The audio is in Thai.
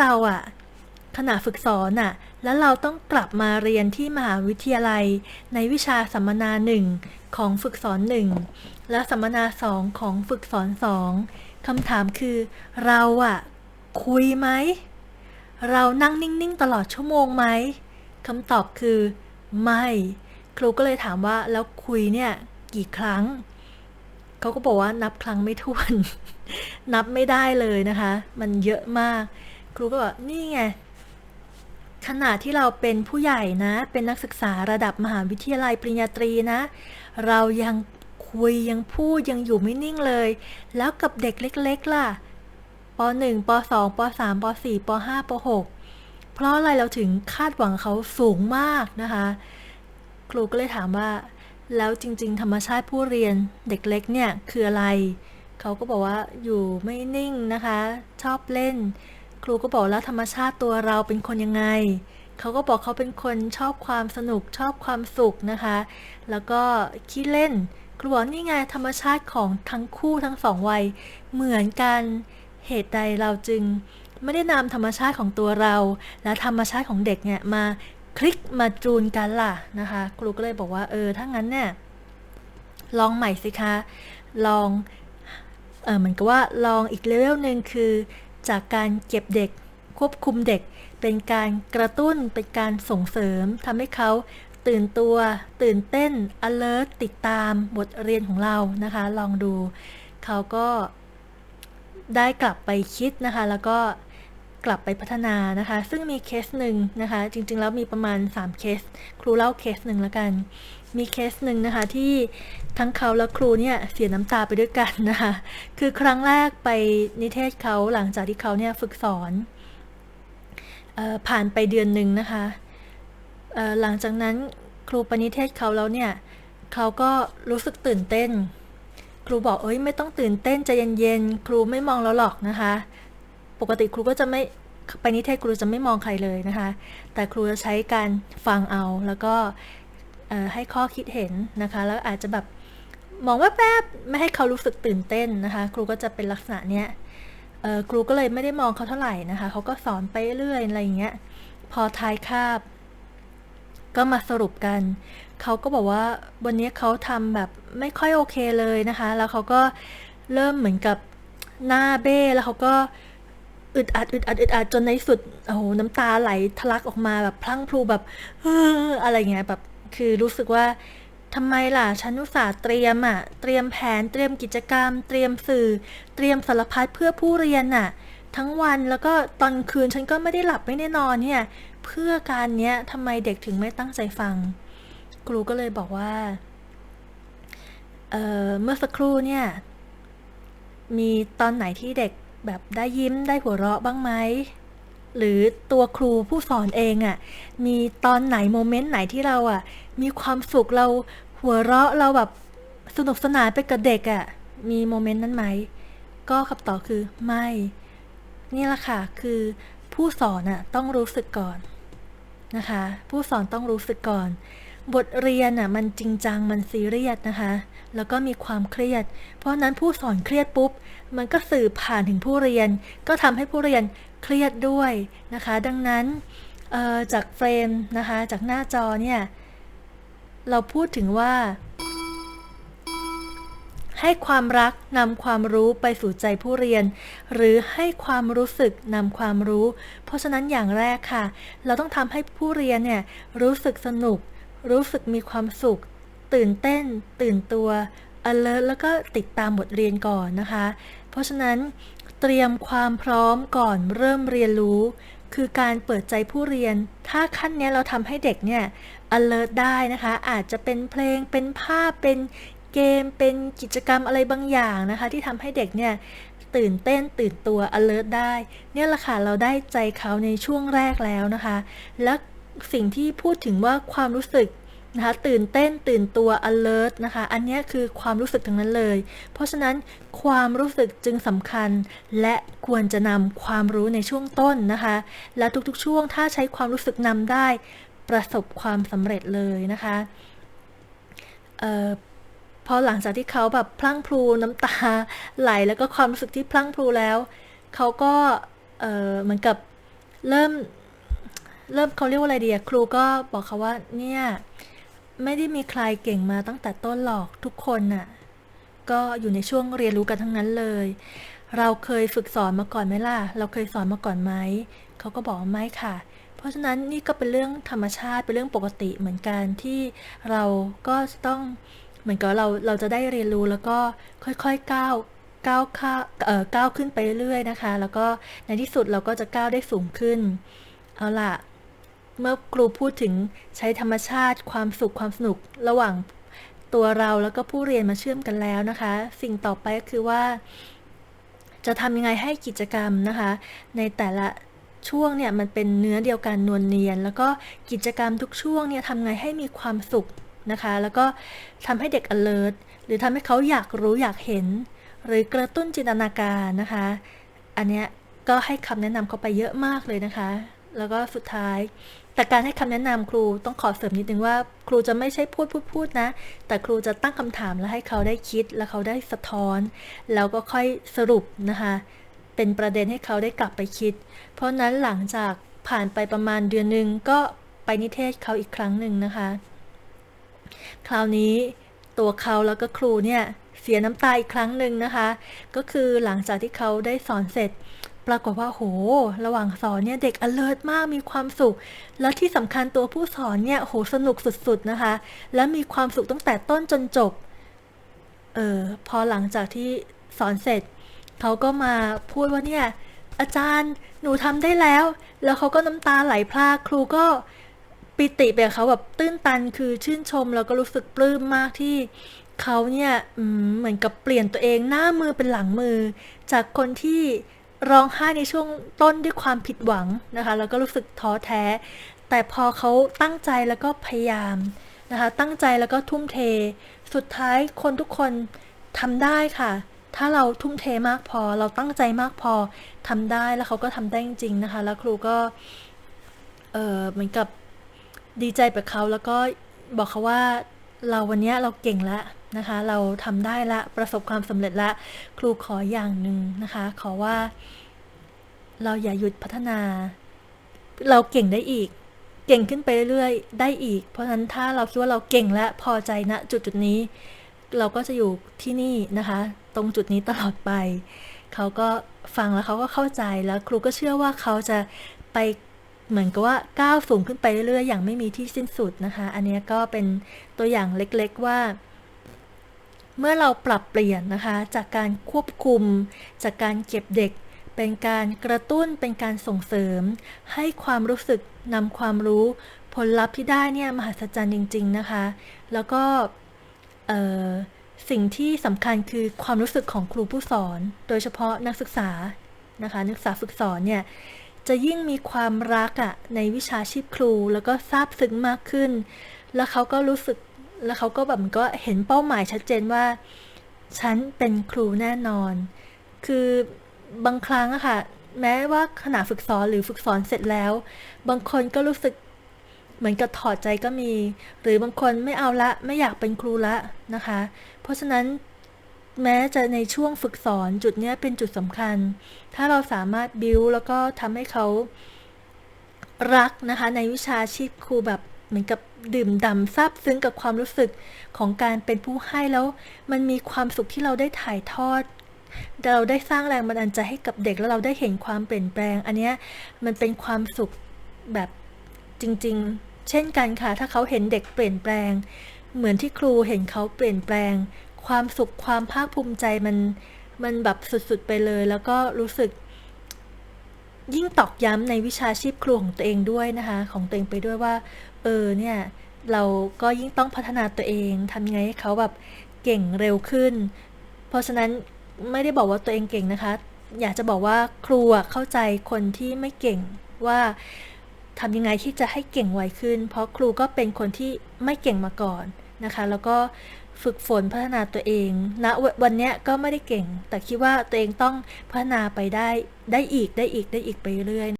เราอะขณะฝึกสอนอะแล้วเราต้องกลับมาเรียนที่มหาวิทยาลัย ในวิชาสัมมนาหนึ่งของฝึกสอนหนึ่งและสัมมนาสองของฝึกสอนสองคำถามคือ เราอะคุยไหม เรานั่งนิ่งๆตลอดชั่วโมงไหมคำตอบคือ ไม่ ครูก็เลยถามว่าแล้วคุยเนี่ยกี่ครั้งเขาก็บอกว่านับครั้งไม่ถ้วน นับไม่ได้เลยนะคะ มันเยอะมาก ครูก็บอกนี่ไงขณะที่เราเป็นผู้ใหญ่นะ เป็นนักศึกษาระดับมหาวิทยาลัยปริญญาตรีนะ เรายังคุยยังพูดยังอยู่ไม่นิ่งเลย แล้วกับเด็กเล็ก ๆ ล่ะป .1 ป .2 ป .3 ป .4 ป .5 ป .6 เพราะอะไรเราถึงคาดหวังเขาสูงมากนะคะ ครูก็เลยถามว่า แล้วจริง ๆ ธรรมชาติผู้เรียนเด็กเล็กเนี่ยคืออะไร เขาก็บอกว่าอยู่ไม่นิ่งนะคะ ชอบเล่น ครูก็บอกแล้วธรรมชาติตัวเราเป็นคนยังไง เขาก็บอกเขาเป็นคนชอบความสนุกชอบความสุขนะคะ แล้วก็ขี้เล่น ครูบอกนี่ไงธรรมชาติของทั้งคู่ทั้งสองวัยเหมือนกันเหตุใดเราจึงไม่ได้นำธรรมชาติของตัวเรา และธรรมชาติของเด็กเนี่ยมาคลิกมาจูนกันล่ะนะคะ ครูก็เลยบอกว่าเออถ้างั้นเนี่ยลองใหม่สิคะ ลองเออเหมือนกับว่าลองอีกเลเวลหนึ่งคือ จากการเก็บเด็ก ควบคุมเด็ก เป็นการกระตุ้นเป็นการส่งเสริมทำให้เขาตื่นตัว ตื่นเต้น alert ติดตามบทเรียนของเรานะคะ ลองดู เขาก็ได้กลับไปคิดนะคะ แล้วก็ กลับไปพัฒนานะคะ ซึ่งมีเคสหนึ่งนะคะ จริงๆ แล้วมีประมาณ 3 เคส ครูเล่าเคสหนึ่งแล้วกัน มีเคสหนึ่งนะคะที่ทั้งเขาและครูเนี่ยเสียน้ำตาไปด้วยกันนะคะ คือครั้งแรกไปนิเทศเขาหลังจากที่เขาเนี่ยฝึกสอนออผ่านไปเดือนหนึ่งนะคะหลังจากนั้นครูปนิเทศเขาแล้วเนี่ยเขาก็รู้สึกตื่นเต้น ครูบอกเอ้ยไม่ต้องตื่นเต้นใจเย็นๆครูไม่มองแล้วหรอกนะคะ ปกติครูก็จะไม่ไปนิเทศครูจะไม่มองใครเลยนะคะ แต่ครูจะใช้การฟังเอาแล้วก็ให้ข้อคิดเห็นนะคะ แล้วอาจจะแบบมองแป๊บไม่ให้เขารู้สึกตื่นเต้นนะคะ ครูก็จะเป็นลักษณะเนี้ยครูก็เลยไม่ได้มองเขาเท่าไหร่นะคะเขาก็สอนไปเรื่อยอะไรอย่างเงี้ยพอท้ายคาบ ก็มาสรุปกัน เขาก็บอกว่าวันนี้เขาทำแบบไม่ค่อยโอเคเลยนะคะ แล้วเขาก็เริ่มเหมือนกับหน้าเบ้แล้วเขาก็ อึดอัดอึดอัดอึดอัดจนในสุดโอ้โหน้ำตาไหลทะลักออกมาแบบพลั้งพลูแบบเอออะไรเงี้ยแบบคือรู้สึกว่าทำไมล่ะฉันอุตส่าห์เตรียมอะเตรียมแผนเตรียมกิจกรรม เตรียมสื่อ เตรียมสารพัดเพื่อผู้เรียนน่ะทั้งวันแล้วก็ตอนคืนฉันก็ไม่ได้หลับไม่ได้นอนเนี่ย เพื่อการเนี้ยทำไมเด็กถึงไม่ตั้งใจฟัง ครูก็เลยบอกว่าเเมื่อสักครู่เนี่ย มีตอนไหนที่เด็ก แบบได้ยิ้มได้หัวเราะบ้างไหมหรือตัวครูผู้สอนเองอะ่ะ มีตอนไหนโมเมนต์ไหนที่เราอะ่ะ มีความสุขเราหัวเราะเราแบบสนุกสนานไปกับเด็กอะ่ะ มีโมเมนต์นั้นไหม ก็คำตอบคือไม่ นี่แหละค่ะ คือผู้สอนอะ่ะต้องรู้สึกก่อนนะคะ ผู้สอนต้องรู้สึกก่อน บทเรียนอะมันจริงจังมันซีเรียสนะคะ แล้วก็มีความเครียด เพราะนั้นผู้สอนเครียดปุ๊บ มันก็สื่อผ่านถึงผู้เรียน ก็ทำให้ผู้เรียนเครียดด้วยนะคะ ดังนั้นจากเฟรมนะคะ จากหน้าจอเนี่ย เราพูดถึงว่า ให้ความรักนำความรู้ไปสู่ใจผู้เรียน หรือให้ความรู้สึกนำความรู้ เพราะฉะนั้นอย่างแรกค่ะ เราต้องทำให้ผู้เรียนเนี่ยรู้สึกสนุก รู้สึกมีความสุข ตื่นเต้น ตื่นตัว alert แล้วก็ติดตามบทเรียนก่อนนะคะ เพราะฉะนั้นเตรียมความพร้อมก่อนเริ่มเรียนรู้ คือการเปิดใจผู้เรียน ถ้าขั้นนี้เราทำให้เด็กเนี่ย alert ได้นะคะ อาจจะเป็นเพลงเป็นภาพเป็นเกมเป็นกิจกรรมอะไรบางอย่างนะคะ ที่ทำให้เด็กเนี่ยตื่นเต้นตื่นตัว alert ได้ เนี่ยแหละค่ะเราได้ใจเขาในช่วงแรกแล้วนะคะ และ สิ่งที่พูดถึงว่าความรู้สึกนะคะตื่นเต้นตื่นตัว alert นะคะอันนี้คือความรู้สึกทั้งนั้นเลย เพราะฉะนั้นความรู้สึกจึงสำคัญ และควรจะนำความรู้ในช่วงต้นนะคะ และทุกๆช่วงถ้าใช้ความรู้สึกนำได้ ประสบความสำเร็จเลยนะคะออพอหลังจากที่เขาแบบพลั่งพลูน้ำตาไหลแล้วก็ความรู้สึกที่พลั่งพลูแล้ว เขาก็เหมือนกับเริ่ม เริ่มเขาเรียกว่าอะไรดีครูก็บอกเขาว่าเนี่ยไม่ได้มีใครเก่งมาตั้งแต่ต้นหรอกทุกคนน่ะก็อยู่ในช่วงเรียนรู้กันทั้งนั้นเลย เราเคยฝึกสอนมาก่อนไหมล่ะ เราเคยสอนมาก่อนไหมเขาก็บอกไม่ค่ะ เพราะฉะนั้นนี่ก็เป็นเรื่องธรรมชาติเป็นเรื่องปกติเหมือนกันที่เราก็ต้องเหมือนกับเราเราจะได้เรียนรู้แล้วก็ค่อยๆก้าวก้าวข้าเอ่อก้าวขึ้นไปเรื่อยๆนะคะ แล้วก็ในที่สุดเราก็จะก้าวได้สูงขึ้น เอาล่ะ เมื่อครูพูดถึงใช้ธรรมชาติ ความสุขความสนุกระหว่างตัวเราแล้วก็ผู้เรียนมาเชื่อมกันแล้วนะคะ สิ่งต่อไปก็คือว่า จะทำยังไงให้กิจกรรมนะคะ ในแต่ละช่วงเนี่ยมันเป็นเนื้อเดียวกันนวลเนียน แล้วก็กิจกรรมทุกช่วงเนี่ยทำไงให้มีความสุขนะคะ แล้วก็ทำให้เด็ก alert หรือทำให้เขาอยากรู้อยากเห็น หรือกระตุ้นจินตนาการนะคะ อันเนี้ยก็ให้คำแนะนำเขาไปเยอะมากเลยนะคะ แล้วก็สุดท้าย แต่การให้คำแนะนำครูต้องขอเสริมนิดนึงว่า ครูจะไม่ใช่พูดพูดพูดนะ แต่ครูจะตั้งคำถามแล้วให้เขาได้คิด แล้วเขาได้สะท้อน แล้วก็ค่อยสรุปนะคะ เป็นประเด็นให้เขาได้กลับไปคิด เพราะนั้นหลังจากผ่านไปประมาณเดือนหนึ่งก็ไปนิเทศเขาอีกครั้งหนึ่งนะคะ คราวนี้ตัวเขาแล้วก็ครูเนี่ยเสียน้ำตาอีกครั้งหนึ่งนะคะ ก็คือหลังจากที่เขาได้สอนเสร็จ ปรากฏว่าโห ระหว่างสอนเนี่ยเด็ก alert มากมีความสุข แล้วที่สำคัญตัวผู้สอนเนี่ยโหสนุกสุดๆนะคะ และมีความสุขตั้งแต่ต้นจนจบ เออพอหลังจากที่สอนเสร็จ เขาก็มาพูดว่าเนี่ย อาจารย์หนูทำได้แล้ว แล้วเขาก็น้ำตาไหลพรากครูก็ปิติไปกับเขาแบบตื้นตันคือชื่นชมแล้วก็รู้สึกปลื้มมากที่เขาเนี่ยเหมือนกับเปลี่ยนตัวเองหน้ามือเป็นหลังมือ จากคนที่ ร้องไห้ในช่วงต้นด้วยความผิดหวังนะคะ แล้วก็รู้สึกท้อแท้ แต่พอเขาตั้งใจแล้วก็พยายามนะคะ ตั้งใจแล้วก็ทุ่มเท สุดท้ายคนทุกคนทำได้ค่ะ ถ้าเราทุ่มเทมากพอ เราตั้งใจมากพอทำได้แล้วเขาก็ทำได้จริงๆนะคะ แล้วครูก็ เออเหมือนกับดีใจกับเขาแล้วก็บอกเขาว่าเราวันนี้เราเก่งแล้ว นะคะ เราทำได้ละประสบความสำเร็จละครูขออย่างหนึ่งนะคะ ขอว่า เราอย่าหยุดพัฒนา เราเก่งได้อีก เก่งขึ้นไปเรื่อยๆได้อีก เพราะฉะนั้นถ้าเราคิดว่าเราเก่งและพอใจณจุดจุดนี้ เราก็จะอยู่ที่นี่นะคะ ตรงจุดนี้ตลอดไป เขาก็ฟังแล้วเขาก็เข้าใจแล้ว ครูก็เชื่อว่าเขาจะไปเหมือนกับว่าก้าวสูงขึ้นไปเรื่อยๆ อย่างไม่มีที่สิ้นสุดนะคะ อันเนี้ยก็เป็นตัวอย่างเล็กๆว่า เมื่อเราปรับเปลี่ยนนะคะ จากการควบคุม จากการเก็บเด็ก เป็นการกระตุ้นเป็นการส่งเสริม ให้ความรู้สึกนำความรู้ ผลลัพธ์ที่ได้เนี่ยมหัศจรรย์จริง ๆนะคะ แล้วก็สิ่งที่สำคัญคือความรู้สึกของครูผู้สอน โดยเฉพาะนักศึกษานะคะนักศึกษาฝึกสอนเนี่ยจะยิ่งมีความรักอะในวิชาชีพครู แล้วก็ซาบซึ้งมากขึ้น แล้วเขาก็รู้สึก แล้วเขาก็แบบมือนก็เห็นเป้าหมายชัดเจนว่า ฉันเป็นครูแน่นอน คือบางครั้งอะค่ะ แม้ว่าขณะฝึกสอนหรือฝึกสอนเสร็จแล้ว บางคนก็รู้สึกเหมือนกับถอดใจก็มี หรือบางคนไม่เอาละไม่อยากเป็นครูละนะคะ เพราะฉะนั้นแม้จะในช่วงฝึกสอนจุดเนี้ยเป็นจุดสำคัญ ถ้าเราสามารถบิวแล้วก็ทำให้เขารักนะคะ ในวิชาชีพครูแบบ เหมือนกับดื่มด่ำซาบซึ้งกับความรู้สึกของการเป็นผู้ให้แล้ว มันมีความสุขที่เราได้ถ่ายทอด เราได้สร้างแรงบันดาลใจให้กับเด็กแล้วเราได้เห็นความเปลี่ยนแปลง อันเนี้ยมันเป็นความสุขแบบจริง ๆ เช่นกันค่ะ ถ้าเขาเห็นเด็กเปลี่ยนแปลง เหมือนที่ครูเห็นเขาเปลี่ยนแปลง ความสุขความภาคภูมิใจมันมันแบบสุดๆไปเลย แล้วก็รู้สึกยิ่งตอกย้ำในวิชาชีพครูของตัวเองด้วยนะคะ ของตัวเองไปด้วยว่า เออเนี่ยเราก็ยิ่งต้องพัฒนาตัวเองทำยังไงให้เขาแบบเก่งเร็วขึ้น เพราะฉะนั้นไม่ได้บอกว่าตัวเองเก่งนะคะ อยากจะบอกว่าครูเข้าใจคนที่ไม่เก่งว่าทำยังไงที่จะให้เก่งไวขึ้น เพราะครูก็เป็นคนที่ไม่เก่งมาก่อนนะคะ แล้วก็ฝึกฝนพัฒนาตัวเองณนะวันเนี้ยก็ไม่ได้เก่ง แต่คิดว่าตัวเองต้องพัฒนาไปได้ได้อีกได้อีกได้อีกไปเรื่อย